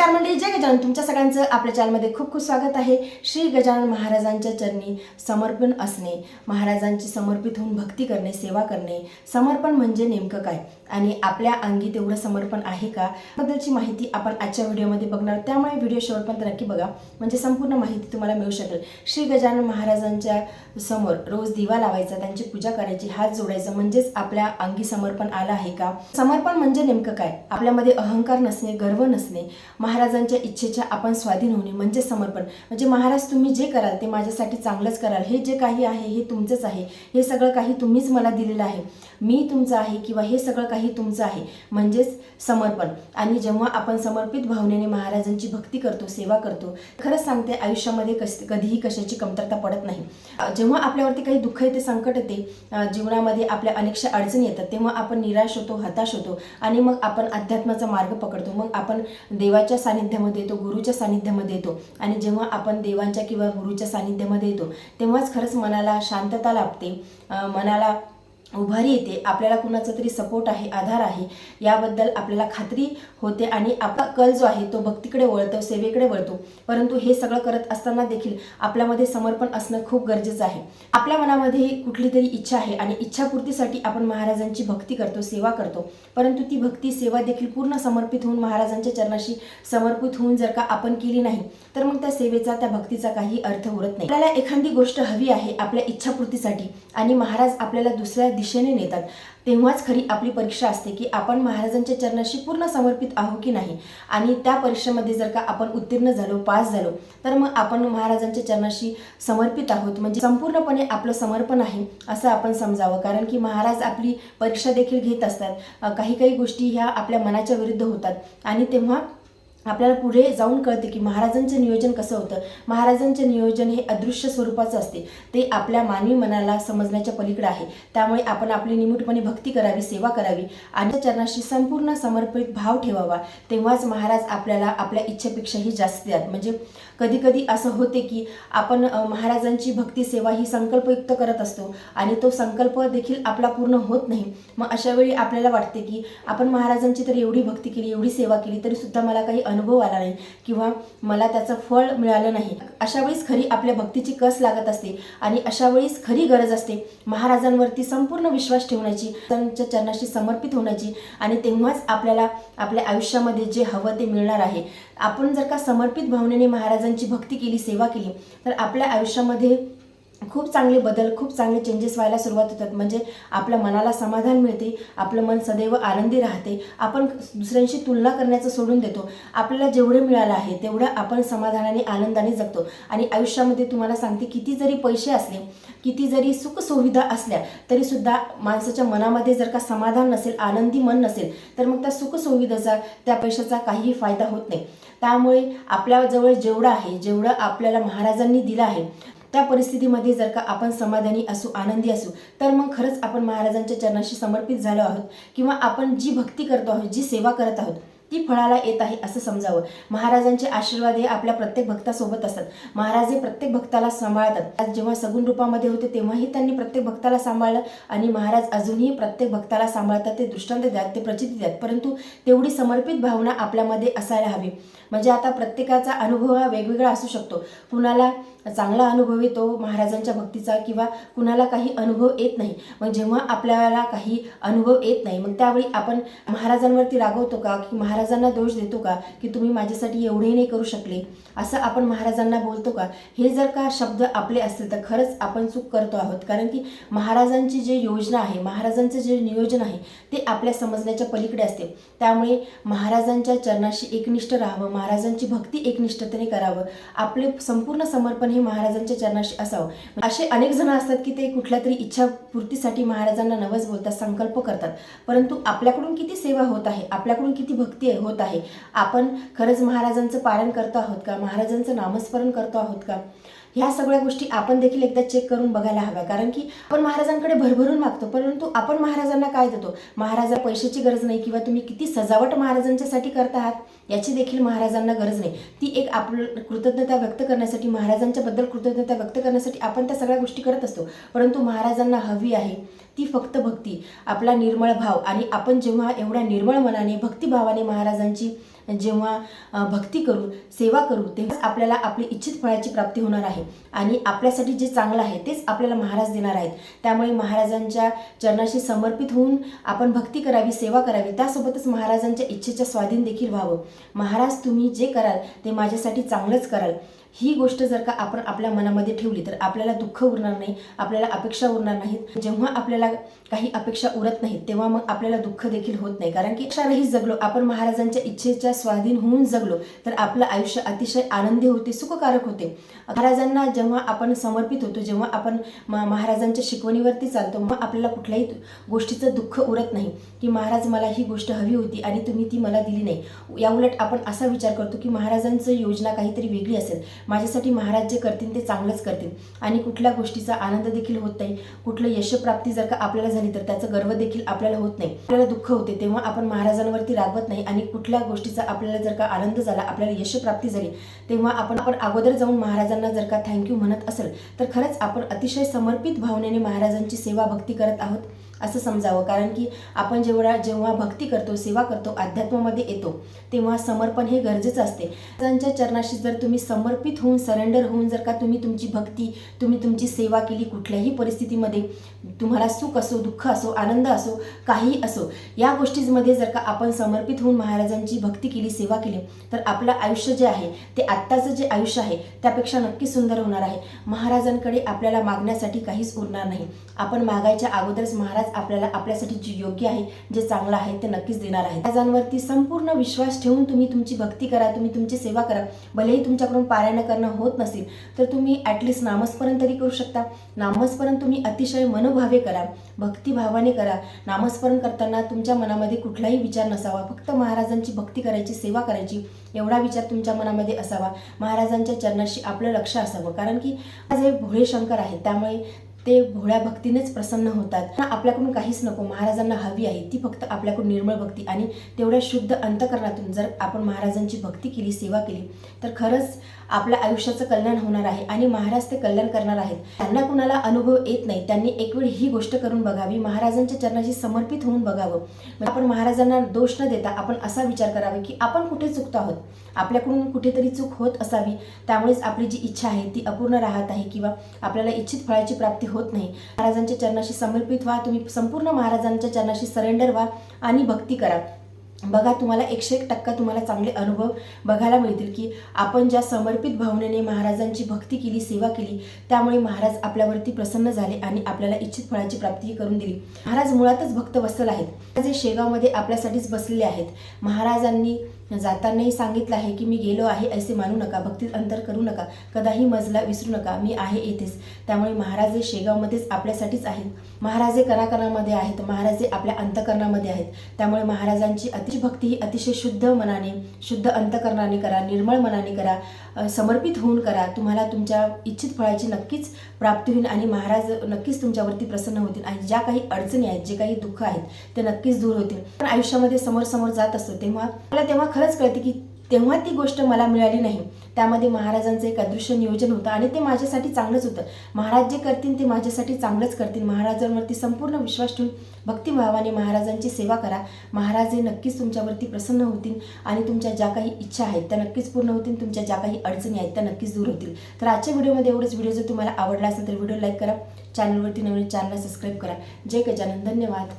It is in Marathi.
नमस्कार मंडळी जय गजानन. तुमच्या सगळ्यांचं आपल्या चॅनलमध्ये खूप खूप स्वागत आहे. श्री गजानन महाराजांच्या चरणी समर्पण असणे महाराजांची समर्पित होऊन भक्ती करणे सेवा करणे समर्पण म्हणजे नेमकं काय? आणि आपल्या अंगी तेवढं समर्पण आहे का? बद्दलची माहिती आपण आजच्या व्हिडिओमध्ये बघणार त्यामुळे व्हिडिओ शेवटपर्यंत नक्की बघा. म्हणजे संपूर्ण माहिती तुम्हाला मिळू शकेल. श्री गजानन महाराजांच्या समोर रोज दिवा लावायचा त्यांची पूजा करायची हात जोडायचा म्हणजेच आपल्या अंगी समर्पण आलं आहे का? समर्पण म्हणजे नेमकं काय? आपल्यामध्ये अहंकार नसणे गर्व नसणे महाराजांच्या इच्छेच्या आपण स्वाधीन होणे म्हणजे समर्पण. म्हणजे महाराज तुम्ही जे कराल ते माझ्यासाठी चांगलंच कराल. हे जे काही आहे हे तुमचंच आहे. हे सगळं काही तुम्हीच मला दिलेलं आहे. मी तुमचं आहे किंवा हे सगळं काही तुमचं आहे. म्हणजेच समर्पण. आणि जेव्हा आपण समर्पित भावनेने महाराजांची भक्ती करतो सेवा करतो खरंच सांगते आयुष्यामध्ये कस कधीही कशाची कमतरता पडत नाही. जेव्हा आपल्यावरती काही दुःख येते संकट येते जीवनामध्ये आपल्या अनेकशा अडचणी येतात तेव्हा आपण निराश होतो हताश होतो. आणि मग आपण अध्यात्माचा मार्ग पकडतो. मग आपण देवाच्या सानिध्यामध्ये येतो गुरुच्या सानिध्यामध्ये येतो. आणि जेव्हा आपण देवांच्या किंवा गुरुच्या सानिध्यामध्ये येतो तेव्हाच खरंच मनाला शांतता लाभते. मनाला उभारी येते आपल्याला कुणाचा तरी सपोर्ट आहे आधार आहे याबद्दल आपल्याला खात्री होते आणि आपला कल जो आहे तो भक्तीकडे वळतो सेवेकडे वळतो. परंतु हे सगळं करत असताना देखील आपल्यामध्ये समर्पण असणं खूप गरजेचं आहे. आपल्या मनामध्ये कुठली तरी इच्छा आहे आणि इच्छापूर्तीसाठी आपण महाराजांची भक्ती करतो सेवा करतो. परंतु ती भक्ती सेवा देखील पूर्ण समर्पित होऊन महाराजांच्या चरणाशी समर्पित होऊन जर का आपण केली नाही तर मग त्या सेवेचा त्या भक्तीचा काही अर्थ उरत नाही. आपल्याला एखादी गोष्ट हवी आहे आपल्या इच्छापूर्तीसाठी आणि महाराज आपल्याला दुसऱ्या दिशेने नेतात. तेव्हाच खरी आपली परीक्षा असते की आपण महाराजांच्या चरणाशी पूर्ण समर्पित आहो की नाही? आणि त्या परीक्षेमध्ये जर का आपण उत्तीर्ण झालो पास झालो तर मग आपण महाराजांच्या चरणाशी समर्पित आहोत. म्हणजे संपूर्णपणे आपलं समर्पण आहे असं आपण समजावं. कारण की महाराज आपली परीक्षा देखील घेत असतात. काही काही गोष्टी ह्या आपल्या मनाच्या विरुद्ध होतात. आणि तेव्हा आपल्याला पुढे जाऊन कळते की महाराजांचं नियोजन कसं होतं. महाराजांचे नियोजन हे अदृश्य स्वरूपाचं असते. ते आपल्या मानवी मनाला समजण्याच्या पलीकडे आहे. त्यामुळे आपण आपली निमूटपणे भक्ती करावी सेवा करावी आणि चरणाशी संपूर्ण समर्पित भाव ठेवावा. तेव्हाच महाराज आपल्याला आपल्या इच्छेपेक्षाही जास्त द्यात म्हणजे कधीकधी असं होते की आपण महाराजांची भक्ती सेवा ही संकल्पयुक्त करत असतो आणि तो संकल्प देखील आपला पूर्ण होत नाही. मग अशावेळी आपल्याला वाटते की आपण महाराजांची तर एवढी भक्ती केली एवढी सेवा केली तरीसुद्धा मला काही अनुभव आला नाही किंवा मला त्याचं फळ मिळालं नाही. अशा वेळीस खरी आपल्या भक्तीची कस लागत असते आणि अशा वेळीस खरी गरज असते महाराजांवरती संपूर्ण विश्वास ठेवण्याची त्यांच्या चरणाशी समर्पित होण्याची आणि तेव्हाच आपल्याला आपल्या आयुष्यामध्ये जे हवं ते मिळणार आहे. आपण जर का समर्पित भावनेने महाराजांची भक्ती केली सेवा केली तर आपल्या आयुष्यामध्ये खूप चांगले बदल खूप चांगले चेंजेस व्हायला सुरुवात होतात. म्हणजे आपल्या मनाला समाधान मिळते आपलं मन सदैव आनंदी राहते. आपण दुसऱ्यांशी तुलना करण्याचं सोडून देतो. आपल्याला जेवढं मिळालं आहे तेवढं आपण समाधानाने आनंदाने जगतो. आणि आयुष्यामध्ये तुम्हाला सांगते किती जरी पैसे असले किती जरी सुखसुविधा असल्या तरीसुद्धा माणसाच्या मनामध्ये जर का समाधान नसेल आनंदी मन नसेल तर मग त्या सुखसुविधेचा त्या पैशाचा काहीही फायदा होत नाही. त्यामुळे आपल्याजवळ जेवढं आहे जेवढं आपल्याला महाराजांनी दिलं आहे त्या परिस्थितीमध्ये जर का आपण समाधानी असू आनंदी असू तर मग खरंच आपण महाराजांच्या चरणाशी समर्पित झालो आहोत किंवा आपण जी भक्ती करतो आहोत जी सेवा करत आहोत ती फळाला येत आहे असं समजावं. महाराजांचे आशीर्वाद हे आपल्या प्रत्येक भक्तासोबत असतात. महाराज हे प्रत्येक भक्ताला सांभाळतात. आज जेव्हा सगुण रूपामध्ये होते तेव्हाही त्यांनी प्रत्येक भक्ताला सांभाळलं आणि महाराज अजूनही प्रत्येक भक्ताला सांभाळतात ते दृष्टांत द्यात ते प्रचिती द्यात परंतु तेवढी समर्पित भावना आपल्यामध्ये असायला हवी. म्हणजे आता प्रत्येकाचा अनुभव हा वेगवेगळा असू शकतो. कुणाला चांगला अनुभव येतो महाराजांच्या भक्तीचा किंवा कुणाला काही अनुभव येत नाही. मग जेव्हा आपल्याला काही अनुभव येत नाही मग त्यावेळी आपण महाराजांवरती रागवतो का? की महाराजांना दोष देतो का? की तुम्ही माझ्यासाठी एवढे नाही करू शकले? असं आपण महाराजांना बोलतो का? हे जर का शब्द आपले असतील तर खरंच आपण चूक करतो आहोत. कारण की महाराजांची जे योजना आहे महाराजांचं जे नियोजन आहे ते आपल्या समजण्याच्या पलीकडे असते. त्यामुळे महाराजांच्या चरणाशी एकनिष्ठ राहावं महाराजांची भक्ती एकनिष्ठतेने करावं आपले संपूर्ण समर्पण हे महाराजांच्या चरणाशी असावं. म्हणजे असे अनेक जण असतात की ते कुठल्या तरी इच्छापूर्तीसाठी महाराजांना नवस बोलतात संकल्प करतात. परंतु आपल्याकडून किती सेवा होत आहे आपल्याकडून किती भक्ती होत आहे आपण खरंच महाराजांचं पालन करतो आहोत का? महाराजांचं नामस्मरण करतो आहोत का? ह्या सगळ्या गोष्टी आपण देखील एकदा चेक करून बघायला हव्या. कारण की आपण महाराजांकडे भरभरून मागतो परंतु आपण महाराजांना काय देतो? महाराजा पैशाची गरज नाही किंवा तुम्ही किती सजावट महाराजांच्यासाठी करत आहात याची देखील महाराजांना गरज नाही. ती एक आपलं कृतज्ञता व्यक्त करण्यासाठी महाराजांच्याबद्दल कृतज्ञता व्यक्त करण्यासाठी आपण त्या सगळ्या गोष्टी करत असतो. परंतु महाराजांना हवी आहे ती फक्त भक्ती आपला निर्मळ भाव. आणि आपण जेव्हा एवढ्या निर्मळ मनाने भक्तिभावाने महाराजांची जेव्हा भक्ती करू सेवा करू तेव्हाच आपल्याला आपली इच्छित फळाची प्राप्ती होणार आहे. आणि आपल्यासाठी जे चांगलं आहे तेच आपल्याला महाराज देणार आहेत. त्यामुळे महाराजांच्या चरणाशी समर्पित होऊन आपण भक्ती करावी सेवा करावी त्यासोबतच महाराजांच्या इच्छेच्या स्वाधीन देखील व्हावं. महाराज तुम्ही जे कराल ते माझ्यासाठी चांगलंच कराल. ही गोष्ट जर का आपण आपल्या मनामध्ये ठेवली तर आपल्याला दुःख उरणार नाही आपल्याला अपेक्षा उरणार नाहीत. जेव्हा आपल्याला काही अपेक्षा उरत नाहीत तेव्हा मग आपल्याला दुःख देखील होत नाही. कारण की अक्षरही जगलो आपण महाराजांच्या इच्छेच्या स्वाधीन होऊन जगलो तर आपलं आयुष्य अतिशय आनंदी होते सुखकारक होते. महाराजांना जेव्हा आपण समर्पित होतो जेव्हा आपण म- महाराजांच्या शिकवणीवरती चालतो मग आपल्याला कुठल्याही गोष्टीचं दुःख उरत नाही की महाराज मला ही गोष्ट हवी होती आणि तुम्ही ती मला दिली नाही. याउलट आपण असा विचार करतो की महाराजांचं योजना काहीतरी वेगळी असेल. माझ्यासाठी महाराज जे करतील ते चांगलंच करतील. आणि कुठल्या गोष्टीचा आनंद देखील होत नाही कुठलं यशप्राप्ती जर का आपल्याला झाली तर त्याचं गर्व देखील आपल्याला होत नाही. आपल्याला दुःख होते तेव्हा आपण महाराजांवरती रागवत नाही आणि कुठल्या गोष्टीचा आपल्याला जर का आनंद झाला आपल्याला यशप्राप्ती झाली तेव्हा आपण आपण अगोदर जाऊन महाराजांना जर का थँक्यू म्हणत असेल तर खरंच आपण अतिशय समर्पित भावनेने महाराजांची सेवा भक्ती करत आहोत असं समजावं. कारण की आपण जेवढा जेव्हा भक्ती करतो सेवा करतो अध्यात्मामध्ये येतो तेव्हा समर्पण हे गरजेचं असते. महाराजांच्या चरणाशी जर तुम्ही समर्पित होऊन सरेंडर होऊन जर का तुम्ही तुमची भक्ती तुम्ही तुमची सेवा केली कुठल्याही परिस्थितीमध्ये तुम्हाला सुख असो दुःख असो आनंद असो काही असो या गोष्टींमध्ये जर का आपण समर्पित होऊन महाराजांची भक्ती केली सेवा केली तर आपलं आयुष्य जे आहे ते आत्ताचं जे आयुष्य आहे त्यापेक्षा नक्की सुंदर होणार आहे. महाराजांकडे आपल्याला मागण्यासाठी काहीच उरणार नाही. आपण मागायच्या अगोदरच महाराज आपल्याला आपल्यासाठी जे योग्य आहे जे चांगलं आहे ते नक्कीच देणार आहे महाराजांवरती संपूर्ण विश्वास ठेवून तुम्ही तुमची भक्ती करा तुम्ही तुमची सेवा करा. भलेही तुमच्याकडून पारायण करणं होत नसेल तर तुम्ही ॲटलिस्ट नामस्मरण तरी करू शकता. नामस्मरण तुम्ही अतिशय मनोभावे करा भक्तिभावाने करा. नामस्मरण करताना तुमच्या मनामध्ये कुठलाही विचार नसावा. फक्त महाराजांची भक्ती करायची सेवा करायची एवढा विचार तुमच्या मनामध्ये असावा. महाराजांच्या चरणाशी आपलं लक्ष असावं. कारण की आज हे भोळे शंकर आहेत त्यामुळे ते भोळ्या भक्तीनेच प्रसन्न होतात. पण आपल्याकडून काहीच नको. महाराजांना हवी आहे. ती फक्त आपल्याकडून निर्मळ भक्ती आणि तेवढ्या शुद्ध अंतकरणातून जर आपण महाराजांची भक्ती केली सेवा केली तर खरंच आपल्या आयुष्याचं कल्याण होणार आहे आणि महाराज ते कल्याण करणार आहेत. त्यांना कुणाला अनुभव येत नाही. त्यांनी एक वेळ ही गोष्ट करून बघावी. महाराजांच्या चरणाशी समर्पित होऊन बघावं. म्हणजे आपण महाराजांना दोष न देता आपण असा विचार करावा की आपण कुठे चुकतो आहोत? आपल्याकडून कुठेतरी चूक होत असावी. त्यामुळेच आपली जी इच्छा आहे ती अपूर्ण राहत आहे किंवा आपल्याला इच्छित फळाची प्राप्ती होत होत नाही. महाराजांच्या चरणाशी समर्पित व्हा तुम्ही संपूर्ण महाराजांच्या चरणाशी सरेंडर व्हा आणि भक्ती करा. बघा तुम्हाला एकशे एक टक्का तुम्हाला चांगले अनुभव बघायला मिळतील की आपण ज्या समर्पित भावनेने महाराजांची भक्ती केली सेवा केली त्यामुळे महाराज आपल्यावरती प्रसन्न झाले आणि आपल्याला इच्छित फळाची प्राप्तीही करून दिली. महाराज मुळातच भक्त वसल आहेत. जे शेगावमध्ये आपल्यासाठीच बसलेले आहेत. महाराजांनी जातानाही सांगितलं आहे की मी गेलो आहे असे मानू नका भक्तीत अंतर करू नका कदाही मजला विसरू नका मी आहे येथेच. त्यामुळे महाराज हे शेगावमध्येच आपल्यासाठीच आहेत. महाराज हे आहेत महाराज हे आपल्या अंतकरणामध्ये आहेत. त्यामुळे महाराजांची अतिशय भक्ती ही अतिशय शुद्ध मनाने शुद्ध अंतकरणाने करा निर्मळ मनाने करा समर्पित होऊन करा. तुम्हाला तुमच्या इच्छित फळाची नक्कीच प्राप्ती होईल आणि महाराज नक्कीच तुमच्यावरती प्रसन्न होतील आणि ज्या काही अडचणी आहेत जे काही दुःख आहेत ते नक्कीच दूर होतील. पण आयुष्यामध्ये समोर समोर जात असतो तेव्हा मला तेव्हा खरंच कळते की तेव्हा ती गोष्ट मला मिळाली नाही. त्यामध्ये महाराजांचं एक अदृश्य नियोजन होतं आणि ते माझ्यासाठी चांगलंच होतं. महाराज जे करतील ते माझ्यासाठी चांगलंच करतील. महाराजांवरती संपूर्ण विश्वास ठेवून भक्तिभावाने महाराजांची सेवा करा. महाराज हे नक्कीच तुमच्यावरती प्रसन्न होतील आणि तुमच्या ज्या काही इच्छा आहेत त्या नक्कीच पूर्ण होतील. तुमच्या ज्या काही अडचणी आहेत त्या नक्कीच दूर होतील. तर आजच्या व्हिडिओमध्ये एवढंच. व्हिडिओ जर तुम्हाला आवडला असेल तर व्हिडिओ लाईक करा. चॅनलवरती नवीन चॅनलला सबस्क्राईब करा. जय गजानन. धन्यवाद.